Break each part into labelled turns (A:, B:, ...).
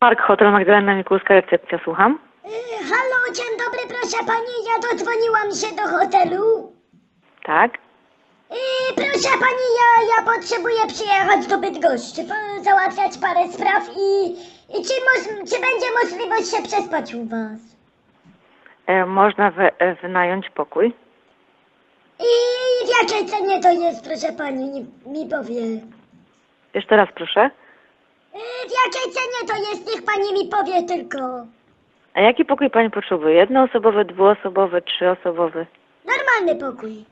A: Park Hotel Magdalena Mikulska, recepcja, słucham.
B: Y, Halo, dzień dobry, proszę pani, ja dodzwoniłam się do hotelu.
A: Tak.
B: Y, proszę pani, ja, ja potrzebuję przyjechać do Bydgoszczy, po- załatwiać parę spraw i, i czy, moż, czy będzie możliwość się przespać u was?
A: E, można wy, e, wynająć pokój.
B: I w jakiej cenie to jest, proszę pani, mi, mi powie?
A: Jeszcze raz proszę.
B: Y, w jakiej cenie to jest, niech pani mi powie tylko.
A: A jaki pokój pani potrzebuje? Jednoosobowy, dwuosobowy, trzyosobowy?
B: Normalny pokój.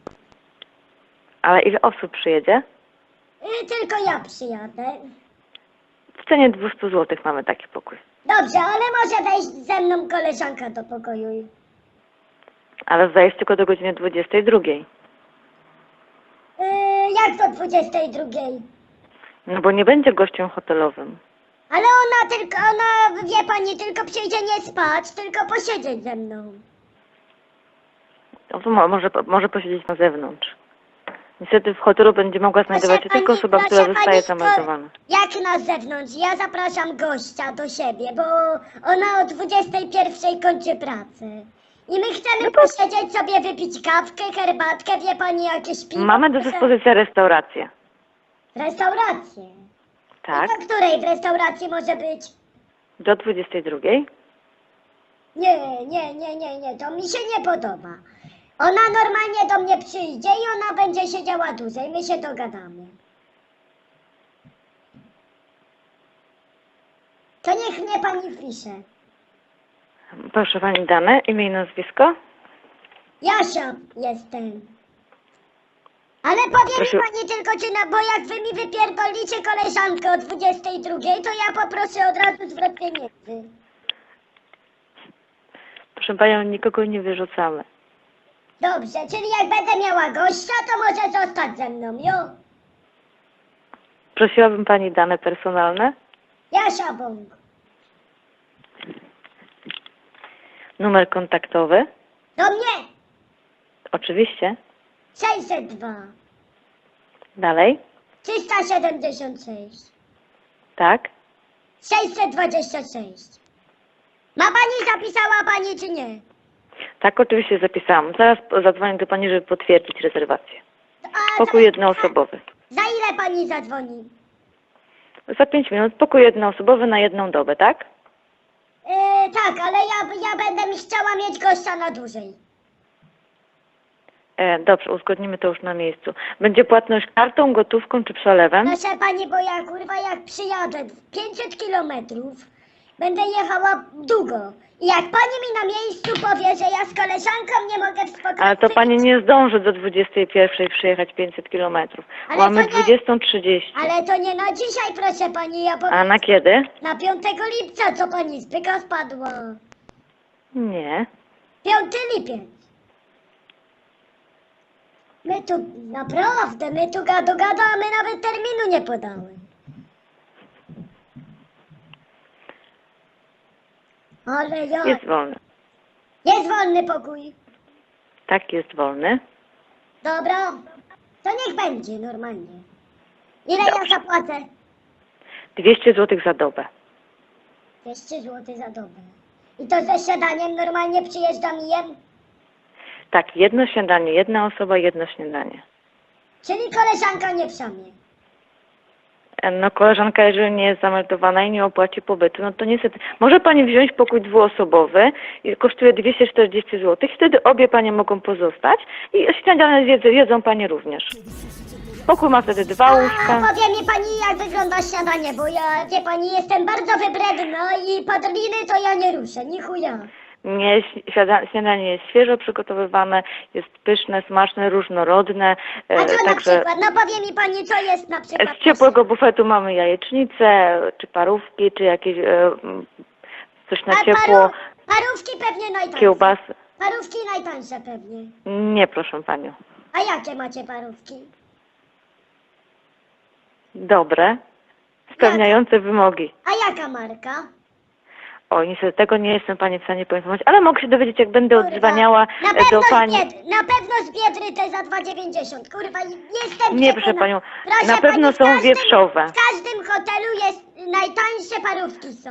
A: Ale ile osób przyjedzie?
B: Y, tylko ja przyjadę.
A: W cenie 200 zł mamy taki pokój.
B: Dobrze, ale może wejść ze mną koleżanka do pokoju.
A: Ale zajść tylko do godziny 22.
B: Yy, jak do 22?
A: No bo nie będzie gościem hotelowym.
B: Ale ona tylko, ona, wie pani, tylko przyjdzie nie spać, tylko posiedzieć ze mną.
A: No to mo- może, może posiedzieć na zewnątrz. Niestety w hotelu będzie mogła znajdować się tylko osoba, która
B: proszę
A: zostaje
B: pani,
A: zameldowana.
B: Jak na zewnątrz? Ja zapraszam gościa do siebie, bo ona o 21 kończy pracę. I my chcemy
A: No
B: posiedzieć sobie, wypić kawkę, herbatkę, wie pani, jakieś piwo.
A: Mamy do dyspozycji restaurację.
B: Restaurację.
A: Tak.
B: Do której w restauracji może być?
A: Do 22.
B: Nie, nie, nie, nie, nie, to mi się nie podoba. Ona normalnie do mnie przyjdzie i ona będzie siedziała dłużej, my się dogadamy. To niech mnie pani wpisze.
A: Proszę pani dane, imię i nazwisko.
B: Jasia jestem. Ale powie
A: Proszę-
B: mi pani tylko, czy na, bo jak wy mi wypierdolicie koleżankę o 22, to ja poproszę od razu zwrot pieniędzy.
A: Proszę panią, nikogo nie wyrzucamy.
B: Dobrze, czyli jak będę miała gościa, to może zostać ze mną, jo?
A: Prosiłabym pani dane personalne.
B: Jasia Bąk.
A: Numer kontaktowy.
B: Do mnie!
A: Oczywiście.
B: 602
A: Dalej.
B: 376
A: Tak.
B: 626 Ma pani zapisała pani czy nie?
A: Tak, oczywiście zapisałam. Zaraz zadzwonię do pani, żeby potwierdzić rezerwację.
B: A
A: Pokój
B: za,
A: jednoosobowy.
B: za ile pani zadzwoni?
A: Za pięć minut. Pokój jednoosobowy na jedną dobę, tak?
B: E, tak, ale ja, ja będę mi chciała mieć gościa na dłużej.
A: E, dobrze, uzgodnimy to już na miejscu. Będzie płatność kartą, gotówką czy przelewem?
B: Proszę pani, bo ja kurwa jak przyjadę 500 kilometrów, będę jechała długo. I jak pani mi na miejscu powie, że ja z koleżanką nie mogę w spokoju
A: Ale to pani nie zdąży do 21 przyjechać 500 kilometrów.
B: Ale
A: Mamy
B: to nie-
A: 20.30.
B: Ale to nie na dzisiaj, proszę pani, ja po...
A: A na kiedy?
B: Na 5 lipca, co pani z pyka spadła.
A: Nie.
B: 5 lipiec. My tu, naprawdę, my tu gadu gadu, a my nawet terminu nie podały. Ale ja...
A: Jest wolny.
B: Jest wolny pokój.
A: Tak, jest wolny.
B: Dobra. To niech będzie normalnie. Ile ja
A: Dobrze.
B: zapłacę?
A: 200 zł za dobę.
B: 200 zł za dobę. I to ze śniadaniem normalnie przyjeżdżam i jem?
A: Tak, jedno śniadanie, jedna osoba, jedno śniadanie.
B: Czyli koleżanka nie przamie.
A: E, No koleżanka, jeżeli nie jest zameldowana i nie opłaci pobytu, no to niestety. Może pani wziąć pokój dwuosobowy i kosztuje 240 zł. Wtedy obie panie mogą pozostać i śniadanie jedzą, jedzą panie również. Pokój ma wtedy dwa
B: A
A: łóżka.
B: powie mi pani, jak wygląda śniadanie, bo ja, wie pani, jestem bardzo wybredna i padliny to ja nie ruszę, ni chuja.
A: Nie, śniada- śniadanie jest świeżo przygotowywane, jest pyszne, smaczne, różnorodne.
B: A
A: e,
B: co na
A: Także
B: przykład? No powie mi pani, co jest na przykład?
A: z ciepłego bufetu mamy jajecznicę, czy parówki, czy jakieś e, coś na
B: A
A: ciepło,
B: paru, parówki pewnie najtańsze.
A: kiełbasy.
B: Parówki najtańsze pewnie.
A: Nie, proszę panią.
B: A jakie macie parówki?
A: Dobre, spełniające wymogi.
B: A jaka marka?
A: O, niestety tego nie jestem pani w stanie poinformować, ale mogę się dowiedzieć, jak będę
B: Kurwa.
A: odzwaniała
B: na
A: e,
B: pewno
A: do pani.
B: Z bied, na pewno z Biedry te za 2,90. Kurwa, jestem
A: Nie,
B: przekonana.
A: proszę panią,
B: Proszę
A: na pewno
B: w
A: są
B: każdym-
A: wieprzowe.
B: W każdym hotelu jest najtańsze parówki są.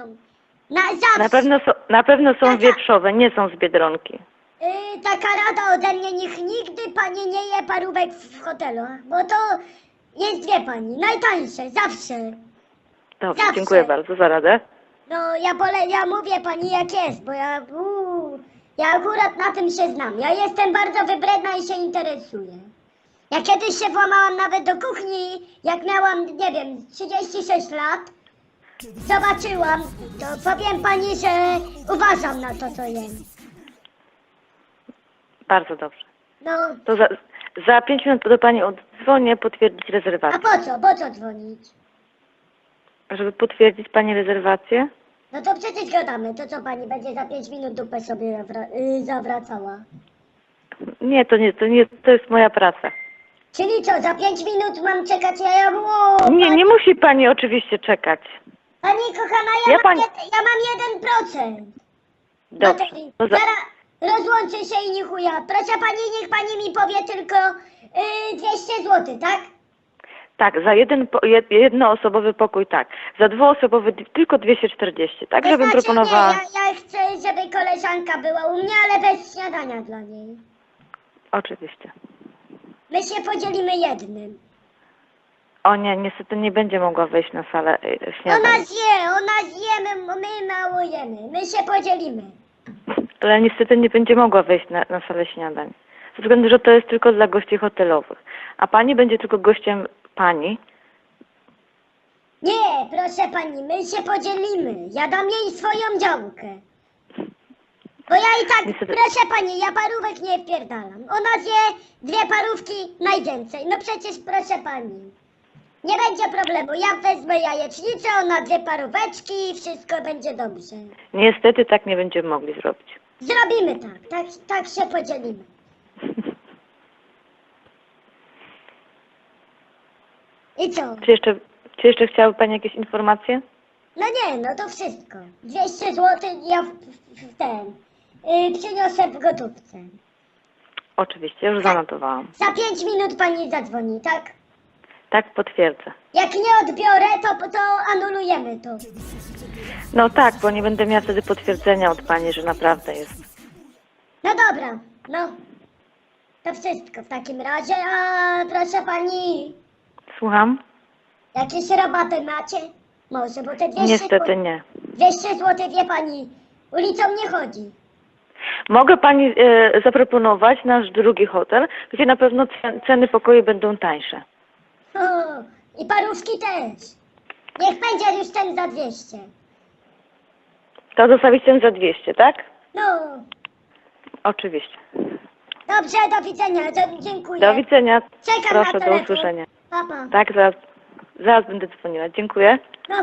B: Na zawsze.
A: Na pewno, są, na pewno są wieprzowe, nie są z Biedronki.
B: Yy, taka rada ode mnie, niech nigdy pani nie je parówek w hotelu, bo to jest, wie pani, najtańsze, zawsze.
A: Dobrze,
B: Zawsze.
A: dziękuję bardzo za radę.
B: No, ja pole, ja mówię pani jak jest, bo ja, uu, ja akurat na tym się znam. Ja jestem bardzo wybredna i się interesuję. Ja kiedyś się włamałam nawet do kuchni, jak miałam, nie wiem, 36 lat. Zobaczyłam, to powiem pani, że uważam na to, co jem.
A: Bardzo dobrze.
B: No,
A: To za, za pięć minut do Pani odzwonię, potwierdzić
B: a
A: rezerwację.
B: po co, po co dzwonić?
A: Żeby potwierdzić Pani rezerwację?
B: No to przecież gadamy, to co pani będzie za 5 minut dupę sobie zawra- yy, zawracała?
A: Nie, to nie, to nie, to jest moja praca.
B: Czyli co, za 5 minut mam czekać, ja ja o,
A: Nie, nie musi Pani oczywiście czekać.
B: pani kochana, ja,
A: Ja
B: mam,
A: pani-
B: jed, ja mam 1%.
A: Dobrze.
B: baterii.
A: To za,
B: Zaraz rozłączę się i nie chuja. Proszę pani, niech pani mi powie tylko yy, 200 zł, tak?
A: Tak, za jeden, po- jed, jednoosobowy pokój tak. Za dwuosobowy d- tylko 240, tak? Żebym
B: znaczy
A: proponowała...
B: nie, ja, ja chcę, żeby koleżanka była u mnie, ale bez śniadania dla niej.
A: Oczywiście.
B: My się podzielimy jednym.
A: O nie, niestety nie będzie mogła wejść na salę y,
B: Ona zje, ona zjemy, my mało jemy. My się podzielimy.
A: Ale niestety nie będzie mogła wejść na, na salę śniadań. Ze względu, że to jest tylko dla gości hotelowych. A Pani będzie tylko gościem Pani.
B: Nie, proszę pani, my się podzielimy. Ja dam jej swoją działkę. Bo ja i tak,
A: Niestety-
B: proszę pani, ja parówek nie wpierdalam. Ona zje dwie parówki najwięcej. No przecież, proszę pani. Nie będzie problemu. Ja wezmę jajecznicę, ona dwie paróweczki i wszystko będzie dobrze.
A: Niestety tak nie będziemy mogli zrobić.
B: Zrobimy tak, tak, tak się podzielimy. I co?
A: Czy jeszcze, czy jeszcze chciały Pani jakieś informacje?
B: No nie, no to wszystko. 200 zł ja w, w, w ten y, przyniosę w gotówce.
A: Oczywiście, już zanotowałam.
B: Za 5 minut pani zadzwoni, tak?
A: Tak, potwierdzę.
B: Jak nie odbiorę, to, to anulujemy to.
A: No tak, bo nie będę miała wtedy potwierdzenia od Pani, że naprawdę jest.
B: No dobra, no. To wszystko w takim razie, a proszę pani,
A: Słucham?
B: jakieś rabaty macie? Może, bo te 200
A: Niestety
B: zł,
A: nie.
B: 200 zł, wie pani, ulicą nie chodzi.
A: Mogę Pani e, zaproponować nasz drugi hotel, gdzie na pewno ce- ceny pokoju będą tańsze.
B: O, I parówki też. Niech będzie już ten za 200.
A: To zostawić ten za 200, tak?
B: No,
A: Oczywiście.
B: dobrze, do widzenia, dziękuję.
A: Do widzenia.
B: Czekam
A: Proszę,
B: na
A: do
B: telefon.
A: Usłyszenia.
B: Papa.
A: Tak, zaraz, zaraz będę dzwoniła. Dziękuję.
B: No,